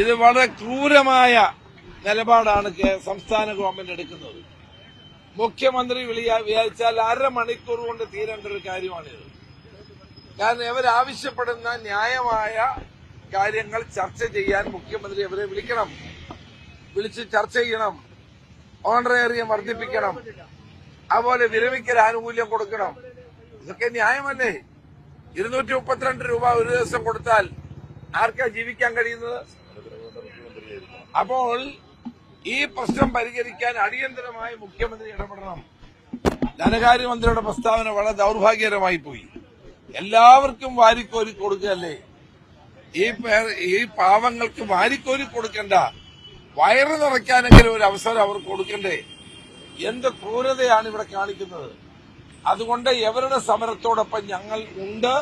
ഇത് വളരെ ക്രൂരമായ നിലപാടാണ് സംസ്ഥാന ഗവൺമെന്റ് എടുക്കുന്നത്. മുഖ്യമന്ത്രി വിളിയാ വിചാരിച്ചാൽ അരമണിക്കൂർ കൊണ്ട് തീരേണ്ട ഒരു കാര്യമാണിത്. കാരണം ഇവരാവശ്യപ്പെടുന്ന ന്യായമായ കാര്യങ്ങൾ ചർച്ച ചെയ്യാൻ മുഖ്യമന്ത്രി അവരെ വിളിക്കണം. വിളിച്ച് ചർച്ച ചെയ്യണം. ഓണറേറിയം വർദ്ധിപ്പിക്കണം. അതുപോലെ വിരമിക്കൽ ആനുകൂല്യം കൊടുക്കണം. ഇതൊക്കെ ന്യായമല്ലേ? ഇരുന്നൂറ്റി മുപ്പത്തിരണ്ട് രൂപ ഒരു ദിവസം കൊടുത്താൽ ആർക്കാ ജീവിക്കാൻ കഴിയുന്നത്? അപ്പോൾ ഈ പ്രശ്നം പരിഹരിക്കാൻ അടിയന്തരമായി മുഖ്യമന്ത്രി ഇടപെടണം. ധനകാര്യമന്ത്രിയുടെ പ്രസ്താവന വളരെ ദൗർഭാഗ്യകരമായി പോയി. എല്ലാവർക്കും വാരിക്കോരി കൊടുക്കുകയല്ലേ? ഈ ഈ പാവങ്ങൾക്ക് വാരിക്കോരി കൊടുക്കണ്ട. വയറ് നിറയ്ക്കാനെങ്കിലും ഒരു അവസരം അവർ കൊടുക്കണ്ടേ? എന്ത് ക്രൂരതയാണ് ഇവിടെ കാണിക്കുന്നത്? അതുകൊണ്ട് എവരുടെ സമരത്തോടൊപ്പം ഞങ്ങൾ ഉണ്ട്?